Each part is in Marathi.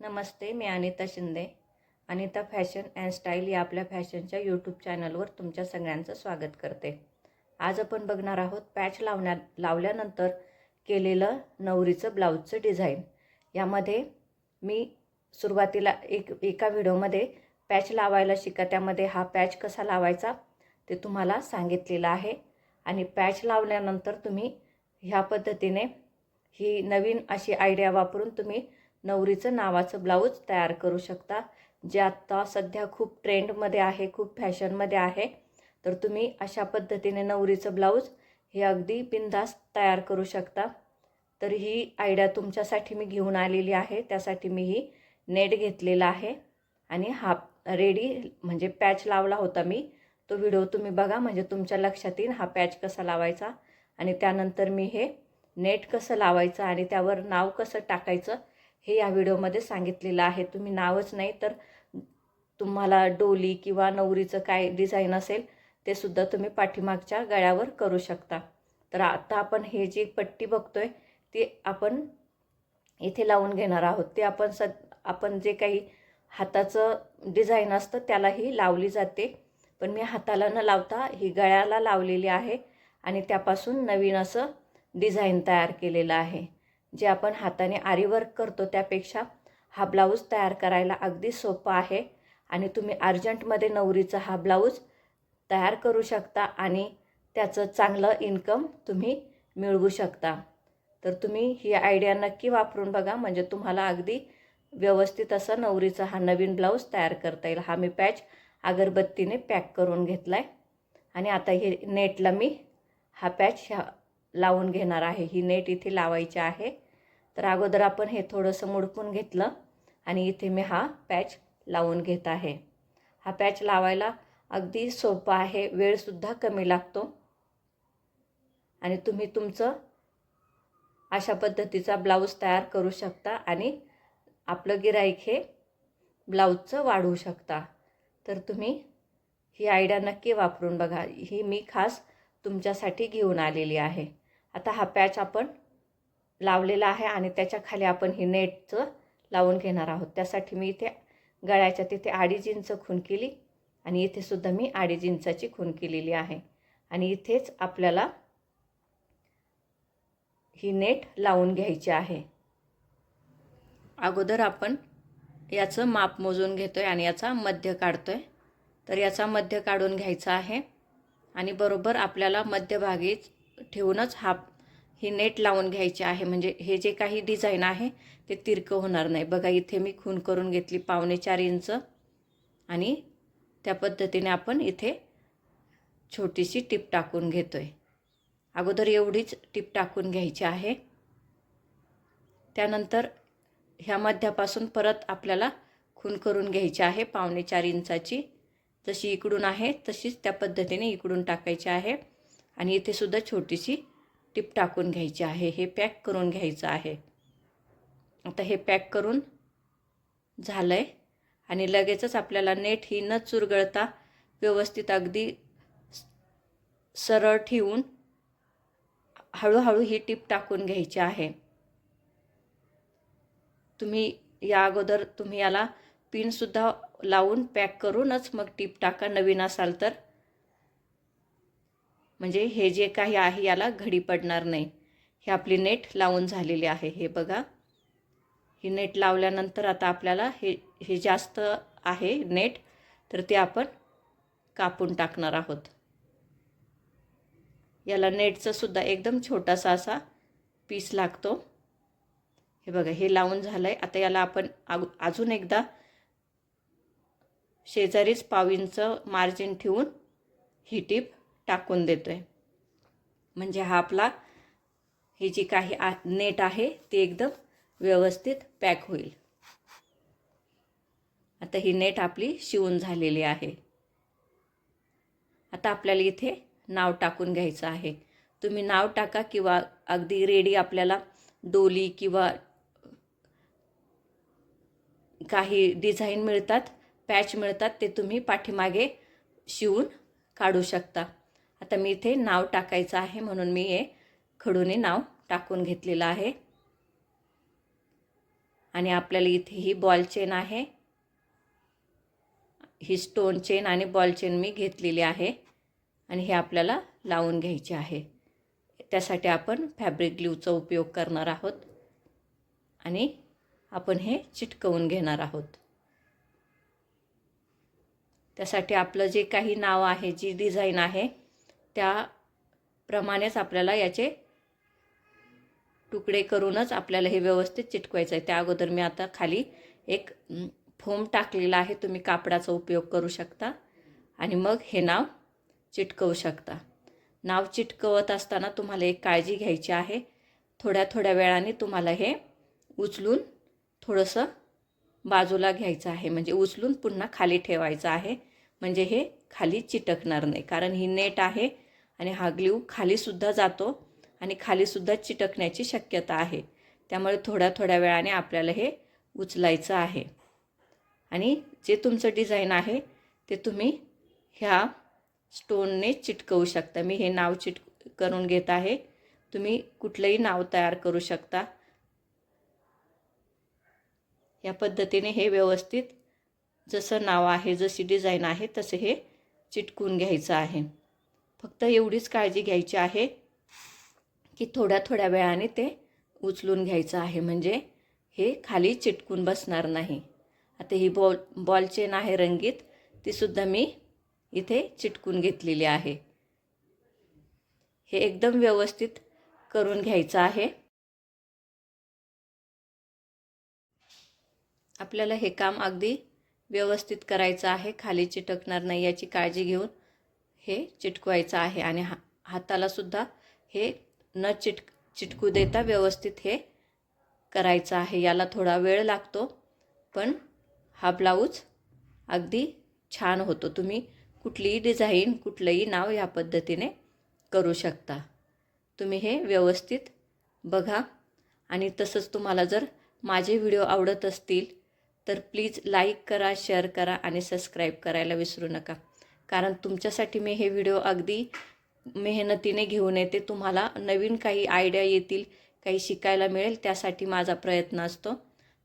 Namaste me Anita Shinde. Anita fashion and style या आपल्या फॅशनच्या यूट्यूब चॅनलवर तुमच्या सगळ्यांचं स्वागत करते. आज आपण बघणार आहोत पॅच लावण्या लावल्यानंतर केलेलं नवरीचं ब्लाऊजचं डिझाईन. यामध्ये मी सुरुवातीला एक एका व्हिडिओमध्ये पॅच लावायला शिका त्यामध्ये हा पॅच कसा लावायचा ते तुम्हाला सांगितलेलं आहे. आणि पॅच लावल्यानंतर तुम्ही ह्या पद्धतीने ही नवीन अशी आयडिया वापरून तुम्ही नवरीचं नावाचं ब्लाऊज तयार करू शकता जे आत्ता सध्या खूप ट्रेंडमध्ये आहे खूप फॅशनमध्ये आहे. तर तुम्ही अशा पद्धतीने नवरीचं ब्लाऊज हे अगदी बिंदास तयार करू शकता. तर ही आयडिया तुमच्यासाठी मी घेऊन आलेली आहे त्यासाठी मी ही नेट घेतलेला आहे. आणि हा रेडी म्हणजे पॅच लावला होता मी. तो व्हिडिओ तुम्ही बघा म्हणजे तुमच्या लक्षात येईल हा पॅच कसा लावायचा. आणि त्यानंतर मी हे नेट कसं लावायचं आणि त्यावर नाव कसं टाकायचं हे या व्हिडिओमध्ये सांगितलेलं आहे. तुम्ही नावच नाही तर तुम्हाला डोली किंवा नवरीचं काय डिझाईन असेल ते सुद्धा तुम्ही पाठीमागच्या गळ्यावर करू शकता. तर आता आपण हे जी पट्टी बघतोय ती आपण इथे लावून घेणार आहोत. ते आपण स आपण जे काही हाताचं डिझाईन असतं त्यालाही लावली जाते. पण मी हाताला न लावता ही गळ्याला लावलेली आहे आणि त्यापासून नवीन असं डिझाईन तयार केलेलं आहे. जे आपण हाताने आरीवर्क करतो त्यापेक्षा हा ब्लाऊज तयार करायला अगदी सोपा आहे. आणि तुम्ही अर्जंटमध्ये नवरीचा हा ब्लाऊज तयार करू शकता आणि त्याचं चांगलं इन्कम तुम्ही मिळवू शकता. तर तुम्ही ही आयडिया नक्की वापरून बघा. म्हणजे तुम्हाला अगदी व्यवस्थित असं नवरीचा हा नवीन ब्लाऊज तयार करता येईल. हा मी पॅच अगरबत्तीने पॅक करून घेतला आहे आणि आता हे नेटला मी हा पॅच ह्या लावून घेणार आहे. ही नेट इथे लावायची आहे. तर अगोदर आपण हे थोडंसं मुडपून घेतलं आणि इथे मी हा पॅच लावून घेत आहे. हा पॅच लावायला अगदी सोपा आहे. वेळसुद्धा कमी लागतो. आणि तुम्ही तुमचं अशा पद्धतीचा ब्लाऊज तयार करू शकता आणि आपलं गिराईक हे ब्लाऊजचं वाढवू शकता. तर तुम्ही ही आयडिया नक्की वापरून बघा. ही मी खास तुमच्यासाठी घेऊन आलेली आहे. आता हा पॅच आपण लावलेला आहे आणि त्याच्याखाली आपण ही नेटचं लावून घेणार आहोत. त्यासाठी मी इथे गळ्याच्या तिथे अडीच इंच खून केली आणि इथे सुद्धा मी अडीच इंचाची खून केलेली आहे. आणि इथेच आपल्याला ही नेट लावून घ्यायची आहे. अगोदर आपण याचं माप मोजून घेतो आहे आणि याचा मध्य काढतो आहे तर याचा मध्य काढून घ्यायचा आहे आणि बरोबर आपल्याला मध्यभागी ठेवूनच हा ही नेट लावून घ्यायची आहे. म्हणजे हे जे काही डिझाईन आहे ते तिरकं होणार नाही. बघा इथे मी खून करून घेतली पावणे चार इंच. आणि त्या पद्धतीने आपण इथे छोटीशी टीप टाकून घेतो आहे अगोदर एवढीच टीप टाकून घ्यायची आहे. त्यानंतर ह्या मध्यापासून परत आपल्याला खून करून घ्यायची आहे पावणे चार इंचाची. जशी इकडून आहे तशीच त्या पद्धतीने इकडून टाकायची आहे. आणि इथे सुद्धा छोटीशी टीप टाकून घ्यायची आहे हे पॅक करून घ्यायचं आहे. आता हे पॅक करून झालं आहे आणि लगेचच आपल्याला नेट ही न चुरगळता व्यवस्थित अगदी सरळ ठेवून हळूहळू ही टीप टाकून घ्यायची आहे. तुम्ही या अगोदर तुम्ही याला पिनसुद्धा लावून पॅक करूनच मग टीप टाका. नवीन असाल तर म्हणजे हे जे काही आहे याला घडी पडणार नाही. हे आपली नेट लावून झालेली आहे. हे बघा. ही नेट लावल्यानंतर आता आपल्याला हे हे जास्त आहे नेट तर ते आपण कापून टाकणार आहोत. याला नेटचंसुद्धा एकदम छोटासा असा पीस लागतो. हे बघा हे लावून झालं आहे आता याला आपण अजून एकदा शेजारीच पावींचं मार्जिन ठेवून ही टीप टाकून देतो आहे म्हणजे हा आपला ही जी काही आ नेट आहे ती एकदम व्यवस्थित पॅक होईल. आता ही नेट आपली शिवून झालेली आहे. आता आपल्याला इथे नाव टाकून घ्यायचं आहे. तुम्ही नाव टाका किंवा अगदी रेडी आपल्याला डोली किंवा काही डिझाईन मिळतात पॅच मिळतात ते तुम्ही पाठीमागे शिवून काढू शकता. आता मी इथे नाव टाकायचं आहे म्हणून मी हे खडूने नाव टाकून घेतलेलं आहे. आणि आपल्याला इथे ही बॉल चेन आहे. ही स्टोन चेन आणि बॉल चेन मी घेतलेली आहे. आणि हे आपल्याला लावून घ्यायचे आहे. त्यासाठी आपण फॅब्रिक ग्ल्यूचा उपयोग करणार आहोत. आणि आपण हे चिटकवून घेणार आहोत. त्यासाठी आपलं जे काही नाव आहे जी डिझाईन आहे त्याप्रमाणेच आपल्याला याचे तुकडे करूनच आपल्याला हे व्यवस्थित चिटकवायचं आहे. त्या अगोदर मी आता खाली एक फोम टाकलेला आहे. तुम्ही कापडाचा उपयोग करू शकता आणि मग हे नाव चिटकवू शकता. नाव चिटकवत असताना तुम्हाला एक काळजी घ्यायची आहे. थोड्या थोड्या वेळाने तुम्हाला हे उचलून थोडंसं बाजूला घ्यायचं आहे. म्हणजे उचलून पुन्हा खाली ठेवायचं आहे. म्हणजे हे खाली चिटकणार नाही. कारण ही नेट आहे. आणि हा ग्ल्यू खालीसुद्धा जातो आणि खालीसुद्धा चिटकण्याची शक्यता आहे. त्यामुळे थोड्या थोड्या वेळाने आपल्याला हे उचलायचं आहे. आणि जे तुमचं डिझाईन आहे ते तुम्ही ह्या स्टोनने चिटकवू शकता. मी हे नाव चिट करून घेत आहे. तुम्ही कुठलंही नाव तयार करू शकता. या पद्धतीने हे व्यवस्थित जसं नाव आहे जशी डिझाईन आहे तसे हे चिटकून घ्यायचं आहे. फक्त एवढीच काळजी घ्यायची आहे की थोड्या थोड्या वेळाने ते उचलून घ्यायचं आहे. म्हणजे हे खाली चिटकून बसणार नाही. आता ही बॉल बॉल चेन आहे रंगीत तीसुद्धा मी इथे चिटकून घेतलेली आहे. हे एकदम व्यवस्थित करून घ्यायचं आहे. आपल्याला हे काम अगदी व्यवस्थित करायचं आहे. खाली चिटकणार नाही याची काळजी घेऊन हे चिटकवायचं आहे आणि हा हातालासुद्धा हे न चिट चिटकू देता व्यवस्थित हे करायचं आहे. याला थोडा वेळ लागतो पण हा ब्लाऊज अगदी छान होतो. तुम्ही कुठलीही डिझाईन कुठलंही नाव ह्या पद्धतीने करू शकता. तुम्ही हे व्यवस्थित बघा. आणि तसंच तुम्हाला जर माझे व्हिडिओ आवडत असतील तर प्लीज लाईक करा शेअर करा आणि सबस्क्राईब करायला विसरू नका. कारण तुमच्यासाठी मी हे व्हिडिओ अगदी मेहनतीने घेऊन येते. तुम्हाला नवीन काही आयडिया येतील काही शिकायला मिळेल त्यासाठी माझा प्रयत्न असतो.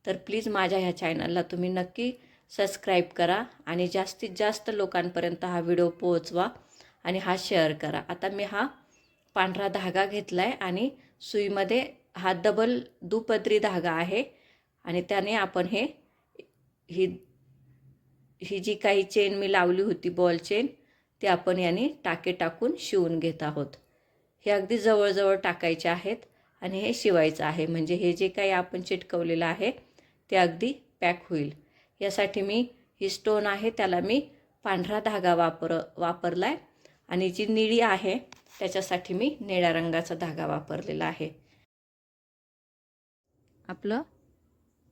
तर प्लीज माझ्या ह्या चॅनलला तुम्ही नक्की सबस्क्राईब करा आणि जास्तीत जास्त लोकांपर्यंत हा व्हिडिओ पोहोचवा आणि हा शेअर करा. आता मी हा पांढरा धागा घेतला आहे आणि सुईमध्ये हा डबल दुपदरी धागा आहे आणि त्याने आपण हे ही ही जी काही चेन मी लावली होती बॉल चेन ती आपण याने टाके टाकून शिवून घेत आहोत. हे अगदी जवळजवळ टाकायचे आहेत आणि हे शिवायचं आहे. म्हणजे हे जे काही आपण चिटकवलेलं आहे ते अगदी पॅक होईल. यासाठी मी ही स्टोन आहे त्याला मी पांढरा धागा वापर वापरला आहे आणि जी निळी आहे त्याच्यासाठी मी निळ्या रंगाचा धागा वापरलेला आहे. आपलं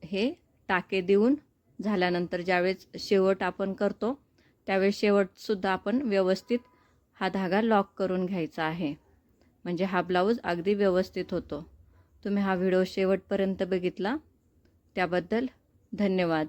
हे टाके देऊन झाल्यानंतर ज्यावेळेस शेवट आपण करतो त्यावेळेस शेवटसुद्धा आपण व्यवस्थित हा धागा लॉक करून घ्यायचा आहे. म्हणजे हा ब्लाऊज अगदी व्यवस्थित होतो. तुम्ही हा व्हिडिओ शेवटपर्यंत बघितला? त्याबद्दल धन्यवाद.